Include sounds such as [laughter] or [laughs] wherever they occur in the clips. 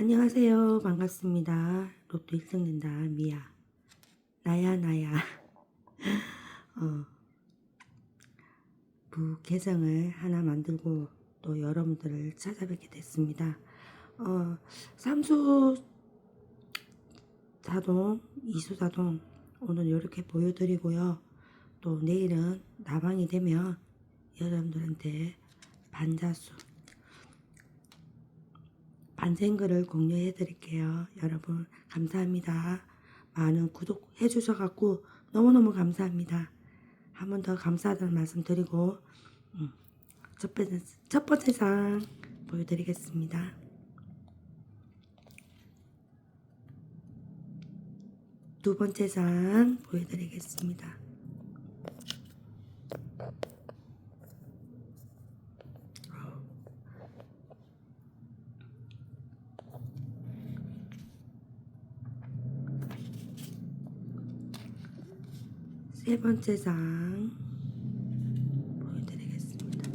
안녕하세요. 반갑습니다. 로또 1등 된다. 미야. 나야, 나야. [laughs] 어, 부 계정을 하나 만들고 또 여러분들을 찾아뵙게 됐습니다. 어, 삼수 자동, 이수 자동 오늘 이렇게 보여드리고요. 또 내일은 나방이 되면 여러분들한테 반자수 반생글을 공유해 드릴게요. 여러분 감사합니다. 많은 구독해 주셔갖고 너무너무 감사합니다. 한 번 더 감사하다는 말씀 드리고 음, 첫 번째, 첫 번째 상 보여드리겠습니다. 두 번째 상 보여드리겠습니다. 세 번째 장 보여드리겠습니다.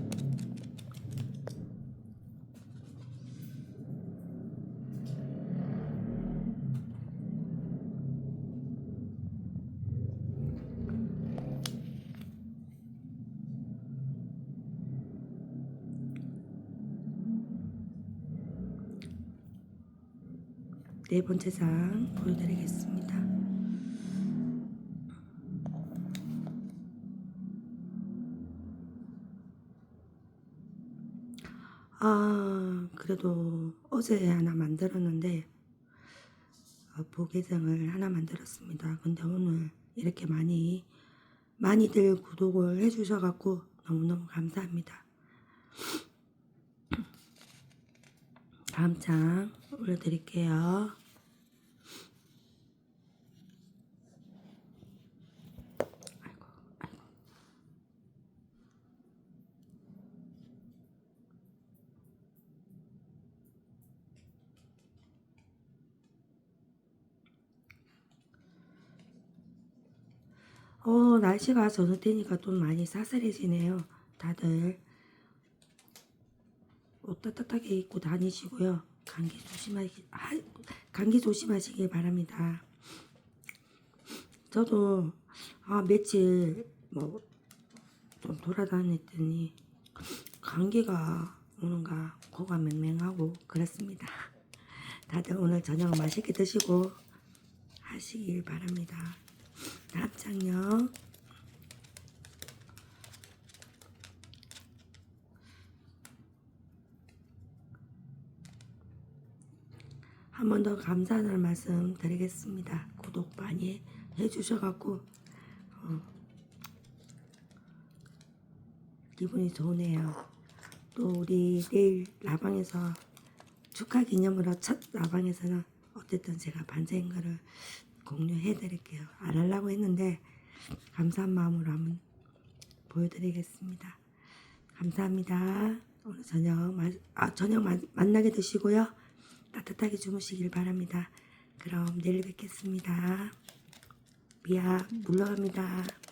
네 번째 장 보여드리겠습니다. 아, 그래도 어제 하나 만들었는데, 어, 부계정을 하나 만들었습니다. 근데 오늘 이렇게 많이, 많이들 구독을 해주셔갖고 너무너무 감사합니다. 다음 장 올려드릴게요. 아이고, 아이고. 어, 날씨가 저녁 되니까 좀 많이 싸늘해지네요. 다들 옷 따뜻하게 입고 다니시고요. 감기 조심하시, 아, 감기 조심하시길 바랍니다. 저도 아, 며칠 뭐 좀 돌아다녔더니 감기가 오는가 코가 맹맹하고 그렇습니다. 다들 오늘 저녁 맛있게 드시고 하시길 바랍니다. 다음 장요. 한 번 더 감사하는 말씀 드리겠습니다. 구독 많이 해주셔갖고 어, 기분이 좋네요. 또 우리 내일 라방에서 축하 기념으로 첫 라방에서는 어쨌든 제가 반세인 거를 공유해 드릴게요. 안 하려고 했는데 감사한 마음으로 한번 보여드리겠습니다. 감사합니다. 오늘 저녁 마, 아, 저녁 마, 만나게 드시고요. 따뜻하게 주무시길 바랍니다. 그럼 내일 뵙겠습니다. 미야 물러갑니다.